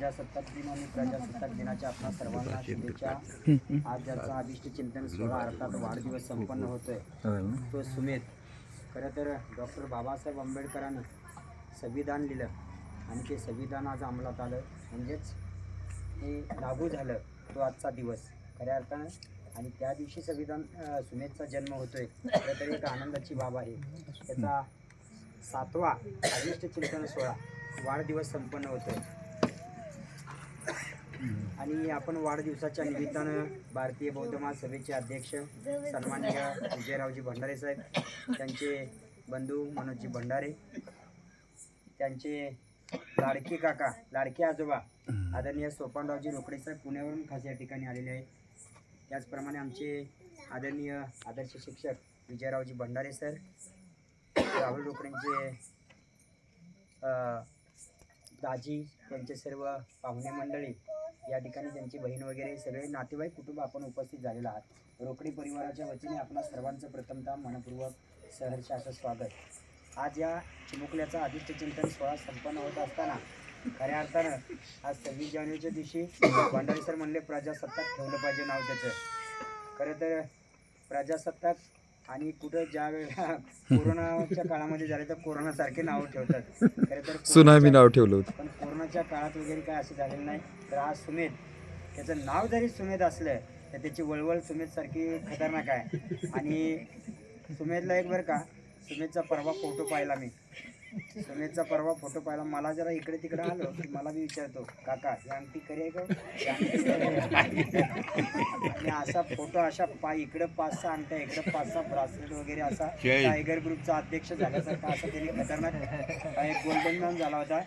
प्रजासत्ताक दिन आणि प्रजासत्ताक दिनाच्या आपल्या सर्वांना शुभेच्छा. आज ज्याचा अभिष्ट चिंतन सोहळा अर्थात वाढदिवस संपन्न होतोय. तो सुमेध खरं तर डॉक्टर बाबासाहेब आंबेडकरांनी संविधान लिहिलं आणि ते संविधान आज अंमलात आलं. म्हणजेच हे लागू झालं तो आजचा दिवस. खऱ्या अर्थानं आणि त्या दिवशी संविधान सुमेधचा जन्म होतोय. खरं तर एक आनंदाची बाब आहे. त्याचा सातवा अभिष्ट चिंतन सोहळा वाढदिवस संपन्न होतोय. आणि आपण वाढदिवसाच्या निमित्तानं भारतीय बौद्ध महासभेचे अध्यक्ष सन्मान्य विजयरावजी भंडारे साहेब त्यांचे बंधू मनोजी भंडारे त्यांचे लाडके काका लाडके आजोबा आदरणीय सोपानरावजी रोकडे साहेब पुण्यावरून खास या ठिकाणी आलेले आहेत. त्याचप्रमाणे आमचे आदरणीय आदर्श शिक्षक विजयरावजी भंडारे सर राहुल रोकडेंचे दाजी त्यांचे सर्व पाहुणे मंडळी या ठिकाणी त्यांची बहीण वगैरे सगळे नातेवाईक कुटुंब आपण उपस्थित झालेलं आहात. रोकडी परिवाराच्या वतीने आपला सर्वांचं प्रथमतः मनपूर्वक सहर्ष असं स्वागत. आज या चिमुकल्याचा आदित्य चिंतन सोहळा संपन्न होत असताना खऱ्या अर्थानं आज सव्वीस जानेवारीच्या दिवशी भंडारी सर म्हणले प्रजासत्ताक ठेवलं पाहिजे नाव त्याचं. खरं तर प्रजासत्ताक आणि कुठं ज्या वेळेला कोरोनाच्या काळामध्ये झाले तर कोरोनासारखे नाव ठेवतात. खरं तर सुनामी नाव ठेवलं होतं. पण कोरोनाच्या काळात वगैरे काय असं झालेलं नाही. तर आज सुमेध त्याचं नाव जरी सुमेध असलं तर त्याची वळवळ सुमेध सारखी खतरनाक आहे. आणि सुमेधला एक बरं का सुमेधचा परवा फोटो पाहिला मी. सुमेधचा परवा फोटो पाहिला. मला जरा इकडे तिकडे आलो की मला मी विचारतो काका ही अंगठी खरी आहे का? ही अंगठी खरी आहे. का?" आणि असा फोटो अशा पाय इकडं पाच सहा अंगठ्या इकडं पाच सहा ब्रासलेट वगैरे असा टायगर ग्रुपचा अध्यक्ष झाल्यासारखा असं त्यांनी खतरनाक एक गोल्डन मॅन झाला होता.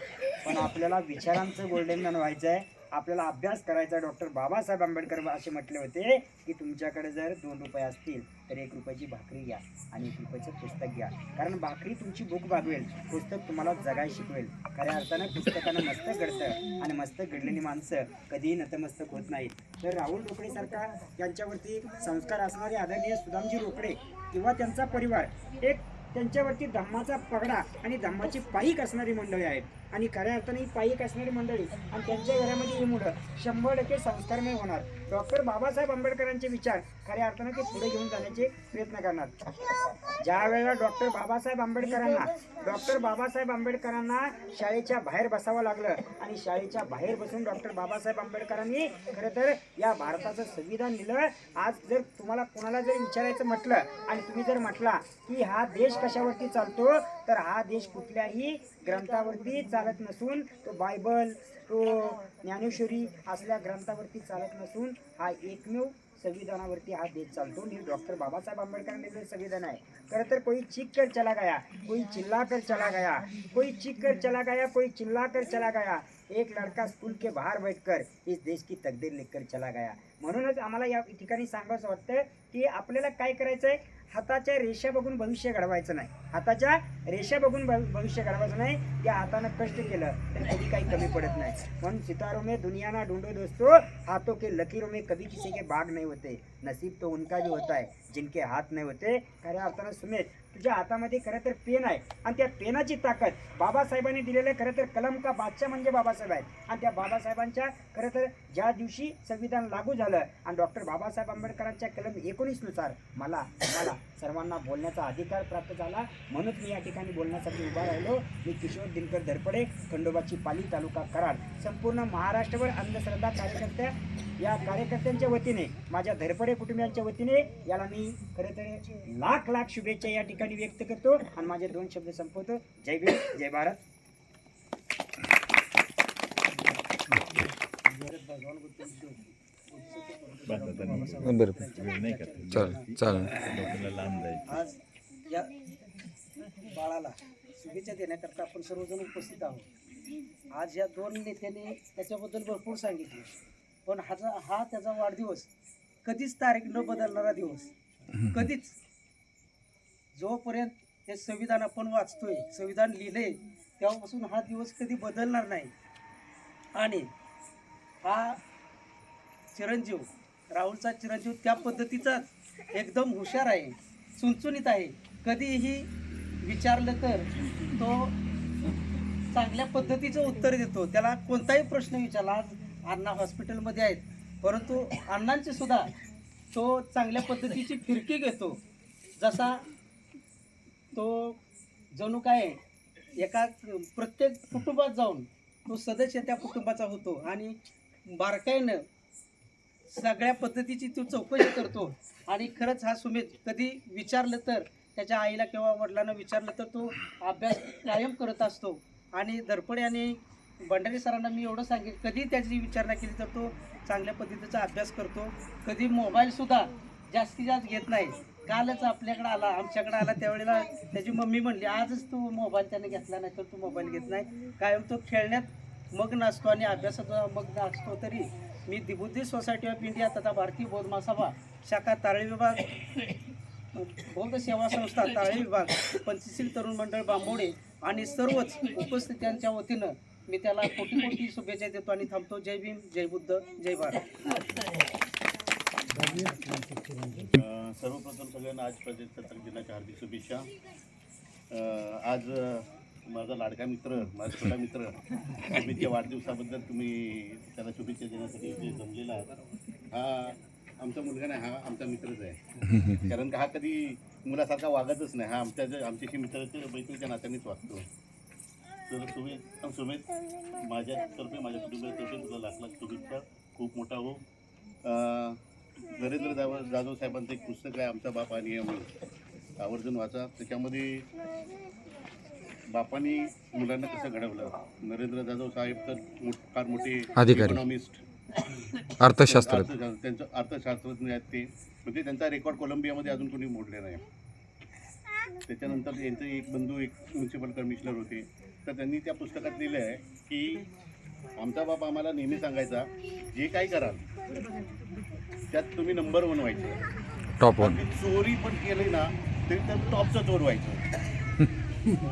पण आपल्याला विचारांचं गोल्डन मॅन व्हायचं आहे आपल्याला अभ्यास करायचा डॉक्टर बाबासाहेब आंबेडकर असे म्हटले होते की तुमच्याकडे जर दोन रुपये असतील तर एक रुपयाची भाकरी घ्या आणि एक रुपयाचं पुस्तक घ्या. कारण भाकरी तुमची भूक भागवेल पुस्तक तुम्हाला जगाय शिकवेल. खऱ्या अर्थानं पुस्तकानं मस्त घडतं आणि मस्त घडलेली माणसं कधीही नतमस्तक होत नाहीत. तर राहुल रोकडेसारखा यांच्यावरती संस्कार असणारे आदरणीय सुदामजी रोकडे किंवा त्यांचा परिवार एक त्यांच्यावरती धम्माचा पगडा आणि धम्माची पाईक असणारी मंडळी आहेत. आणि खऱ्या अर्थाने ही पाईक असणारी मंडळी आणि त्यांच्या घरामध्ये ही मुलं शंभर टक्के संस्कारमय होणार. डॉक्टर बाबासाहेब आंबेडकरांचे विचार खऱ्या अर्थाने ते पुढे घेऊन जाण्याचे प्रयत्न करणार. ज्या वेळेला डॉक्टर बाबासाहेब आंबेडकरांना डॉक्टर बाबासाहेब आंबेडकरांना शाळेच्या बाहेर बसावं लागलं. आणि शाळेच्या बाहेर बसून डॉक्टर बाबासाहेब आंबेडकरांनी खरं तर या भारताचं संविधान लिहिलं. आज जर तुम्हाला कोणाला जर विचारायचं म्हटलं आणि तुम्ही जर म्हटला की हा देश कशावरती चालतो तर हा देश कुठल्याही ग्रंथावरती चालत नसून तो बायबल तो ज्ञानेश्वरी असल्या ग्रंथावरती चालत नसून हा एकमेव संविधानावरती हा देश चालतो. आणि डॉक्टर बाबासाहेब आंबेडकरांनी जे संविधान आहे खरं तर कोई चिक कर चला गया कोई चिल्ला कर चला गया कोई चिक कर चला गया कोई चिल्ला कर चला गया. एक लड़का स्कूल के बाहर बैठकर इस देश की तकदीर लिखकर चला गया. म्हणूनच आम्हाला या ठिकाणी सांगायचं वाटतं की आपल्याला काय करायचं आहे हाताच्या रेषा बघून भविष्य घडवायचं नाही. हाताच्या रेषा बघून भविष्य घडवायचं नाही त्या हातानं कष्ट केलं तर कधी काही कमी पडत नाही. म्हणून सितारो में दुनिया ना ढूंढो दोस्तों हाथों के लकीरों में कभी किसी के भाग नाही होते. नसीब तो उनका भी होता है जिनके हात नाही होते. खऱ्या अर्थानं सुमेत तुझ्या हातामध्ये खरं तर पेन आहे आणि त्या पेनाची ताकद बाबासाहेबांनी दिलेलं खरं तर कलम का बादशाह म्हणजे बाबासाहेब आहेत. आणि त्या बाबासाहेबांच्या खरं तर ज्या दिवशी संविधान लागू झालं आणि डॉक्टर बाबासाहेब आंबेडकरांच्या कलम एकोणीसनुसार मला मला सर्वांना बोलण्याचा अधिकार प्राप्त झाला. म्हणून मी या ठिकाणी बोलण्यासाठी उभा राहिलो. मी किशोर दिनकर धरपडे खंडोबाची पाली तालुका कराड संपूर्ण महाराष्ट्रभर अंधश्रद्धा कार्यकर्त्या या कार्यकर्त्यांच्या वतीने माझ्या धरपडे कुटुंबियांच्या वतीने याला मी खरं तर लाख लाख शुभेच्छा या ठिकाणी व्यक्त करतो. आणि माझे दोन शब्द संपवतो. जय भीम जय भारत. बरं चालेल चालेल. आज या बाळाला शुभेच्छा देण्याकरता आपण सर्वजण उपस्थित आहोत. आज या दोन नेत्यांनी त्याच्याबद्दल भरपूर सांगितले. पण हा हा त्याचा वाढदिवस कधीच तारीख न बदलणारा दिवस. कधीच. जोपर्यंत हे संविधान आपण वाचतोय संविधान लिहिले तेव्हापासून हा दिवस कधी बदलणार नाही. आणि हा चिरंजीव. राहुलचा चिरंजीव त्या पद्धतीचाच एकदम हुशार आहे चुणचुणीत आहे. कधीही विचारलं तर तो चांगल्या पद्धतीचं उत्तर देतो. त्याला कोणताही प्रश्न विचारला आज अण्णा हॉस्पिटलमध्ये आहेत. परंतु अण्णांची सुद्धा तो चांगल्या पद्धतीची फिरकी घेतो. जसा तो जणू काय एका प्रत्येक कुटुंबात जाऊन तो सदस्य त्या कुटुंबाचा होतो. आणि बारकाईनं सगळ्या पद्धतीची तो चौकशी करतो. आणि खरंच हा सुमित कधी विचारलं तर त्याच्या आईला किंवा वडिलांना विचारलं तर तो अभ्यास कायम करत असतो. आणि दरपडे आणि भंडारी सरांना मी एवढं सांगेन कधी त्याची विचारणा केली तर तो चांगल्या पद्धतीचा अभ्यास करतो. कधी मोबाईलसुद्धा जास्तीत जास्त घेत नाही. कालच आपल्याकडे आला आमच्याकडे आला त्यावेळेला त्याची मम्मी म्हणली आजच तू मोबाईल त्याने घेतला नाही तर तू मोबाईल घेत नाही. कायम तो खेळण्यात मग्न असतो आणि अभ्यासात मग्न असतो तरी मी the Buddhist society of India तथा भारतीय बौद्ध महासभा शाखा तारळी विभाग बौद्ध सेवा संस्था तारळी विभाग पंचशील तरुण मंडळ बांबोडे आणि सर्वच उपस्थितांच्या वतीनं मी त्याला कोटी कोटी शुभेच्छा देतो आणि थांबतो. जय भीम जय बुद्ध जय भारत. सर्वप्रथम सगळ्यांना आज प्रजासत्ताक दिनाच्या हार्दिक शुभेच्छा. आज माझा लाडका मित्र माझा छोटा मित्र सुमितच्या वाढदिवसाबद्दल तुम्ही त्याला शुभेच्छा देण्यासाठी इथे जमलेला आहात. हा आमचा मुलगा नाही हा आमचा मित्रच आहे. कारण का हा कधी मुलासारखा वागतच नाही. हा आमच्या आमच्याशी मित्राच्या मैत्रीच्या नात्यानेच वागतो. तर सुमित सुमेत माझ्यातर्फे माझ्या कुटुंबातर्फे तुला लाख लाख शुभेच्छा. खूप मोठा हो. नरेंद्र जाव जाधव साहेबांचं एक पुस्तक आहे आमचा बाप आणि आवर्जून वाचा. त्याच्यामध्ये बापानी मुलांना कसं घडवलं? नरेंद्र जाधव साहेब तर मोठ- फार मोठे अधिकारी. इकॉनॉमिस्ट अर्थशास्त्र अर्थशास्त्र त्यांचं अर्थशास्त्रज्ञ आहेत ते. म्हणजे त्यांचा रेकॉर्ड कोलंबियामध्ये अजून कोणी मोडले नाही. त्याच्यानंतर यांचे एक बंधू एक म्युन्सिपल कमिशनर होते. तर त्यांनी त्या पुस्तकात लिहिलं आहे की आमचा बाप आम्हाला नेहमी सांगायचा जे काही कराल त्यात तुम्ही नंबर वन व्हायचे. टॉप वन चोरी पण केली ना तरी त्यात टॉपचं चोर व्हायचं.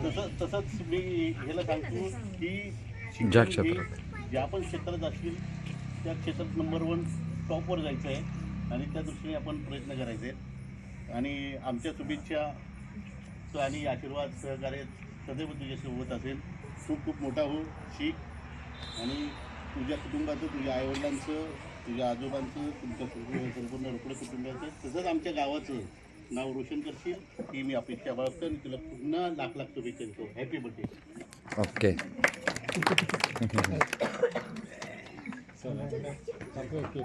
तसं तसंच मी ह्याला सांगतो की ज्या क्षेत्रात. ज्या पण क्षेत्रात असतील त्या क्षेत्रात नंबर वन टॉपवर जायचं आहे आणि त्या दृष्टीने आपण प्रयत्न करायचे आणि आमच्या शुभेच्छा आणि आशीर्वाद सहकार्य सदैव तुझ्यासोबत असेल. खूप खूप मोठा हो शिक. आणि तुझ्या कुटुंबाचं तुझ्या आईवडिलांचं तुझ्या आजोबांचं तुमच्या संपूर्ण संपूर्ण रोकडे कुटुंबाचं तसंच आमच्या गावाचं नाव रोशन करशील. ही मी अपेक्षा बाळगतो आणि तुला पुन्हा लाख लाख शुभेच्छा देतो. Happy birthday okay.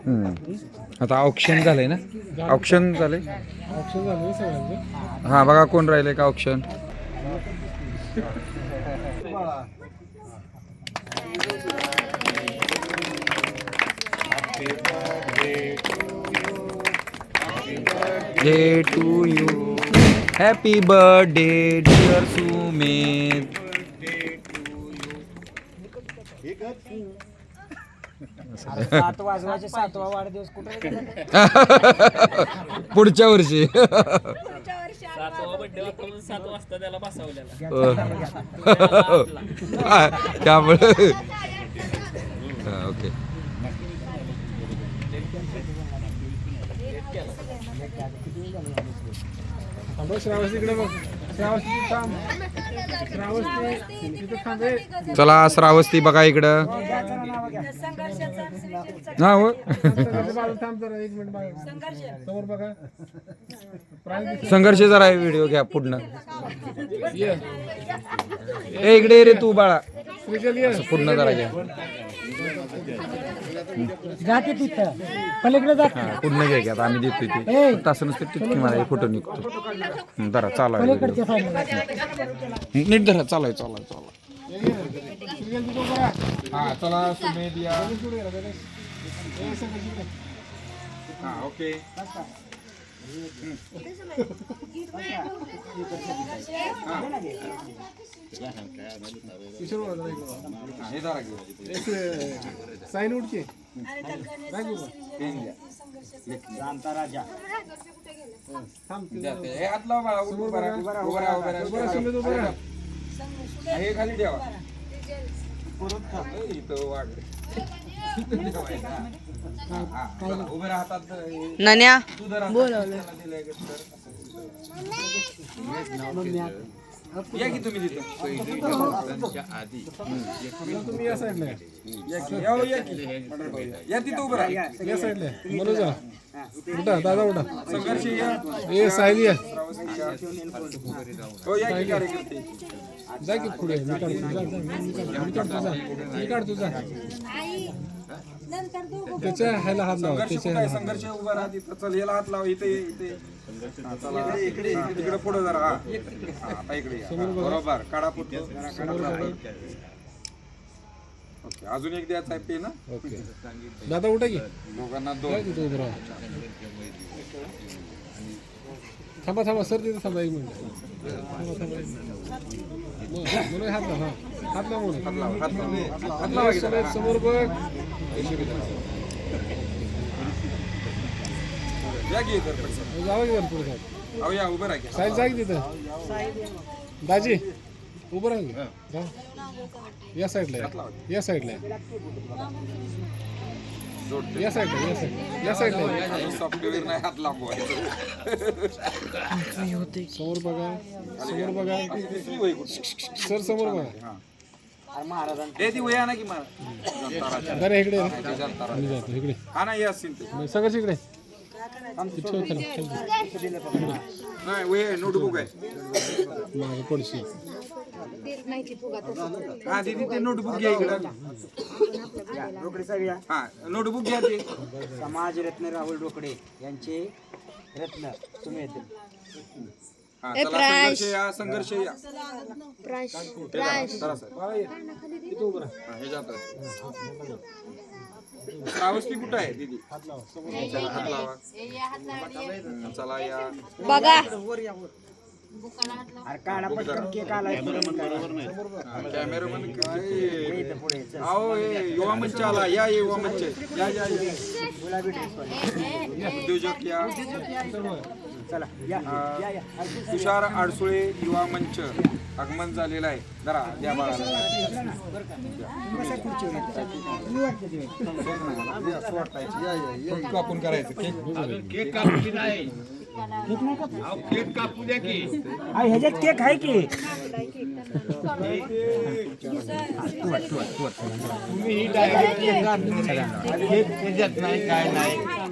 हम्म. आता ऑप्शन झालंय ना? ऑप्शन झालंय? हा बघा कोण राहिले का option day to you happy birthday dear Sumit सात वाजवायचे सातवा वाढदिवस कुठे पुढच्या वर्षी. सातवा बड्डे होता म्हणून सात वाजता त्याला बसवलेला. त्यामुळे. ओके. चला श्रावस्ती बघा इकडं. हा हो संघर्ष जरा व्हिडिओ घ्या पुढनं ए इकडे रे तू बाळा. पुढनं जरा घ्या. जाते तिथं. पलीकडे जा हा पुढनं घ्या आम्ही देतोय ते. तसं नसतं टिटकी मला फोटो निघतो. हं, धरा चालू आहे video. नीट धरा चालू आहे चालू आहे चालू आहे. हा चला सुमेध या. हा ओके. साईन हे जाणता राजा द्या ते. हे हे खाली ठेवा परत इथं वाढ. उभं नन्या? तू धर हातात. त्याला दिलंय का तर? या की तुम्ही तिथं? तुम्ही या साईडला या. या की. या या की. या तिथं उभं राहा. या, या साईडला या. मनोजा इथे उठा दादा उठा. संघर्ष या. ए सायली या. हो या की कार्यकर्ते. जा की पुढे. काढतो जा, मी काढतो जा. मी काढतो जा. त्याच्या ह्याला हात लावा संघर्ष त्याच्या कुठं आहे? ह्याला हात संघर्ष उभा राहा तिथं चल याला हात लावा इथे. हा, चला हा, तिकडे पुढे जरा हा. हा, आता इकडे या. हा, बरोबर काढा पुढे. ओके अजून एक द्यायचा आहे पे ना लावा. ओके दादा उठा की. दोघांना दोन. काय तिथं उभं राहा? थांबा थांबा सर तिथं थांबा एक मिनिट. थांबा थांबा एक मिनिट. मग- म्हणून हात लावा हा. हात लावा म्हणून हात लावा हात लावा हात लावा समोर. समोर बघ या की इथं पटकन. जावा की जरा पुढे साहेब अहो या उभं राहा की. साईड जा की तिथं दाजी उभं राहा की. जा. या साईडला या. या साईडला या. या साईडला या साईड या साईडला या. आम्ही सॉफ्टवेअर नाही हात लांबवायचं समोर बघा समोर बघा सर समोर बघा ना की इकडे हा असतील ते. नाही वय नोटबुक आहे. मागे पडशी हा दीदी ते नोटबुक घ्या इकडं. रोकडे साहेब या हा नोटबुक घ्या ते. समाज रत्न राहुल रोकडे यांचे रत्न तुम्ही येते हा चला संघर्ष या संघर्ष या. जरा सर. हा, हे जातात श्रावस्ती कुठं आहे दीदी? चला, हात लावा चला या. बघा. अरे काढा पटकन केक आलाय. कॅमेरामन चल. अहो हे युवा मंच आला. या युवा मंच. या या या. उद्योजक या. चला या या या. तुषार आडसुळे युवा मंच आगमन झालेलं आहे. जरा द्या बाळाला. कापून करायचं केक आई ह्याच्यात केक आहे की? हे तिकडे दे कुठं गेले ती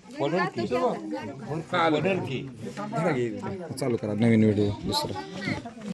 चालू. चालू करा नवीन व्हिडिओ दुसरा.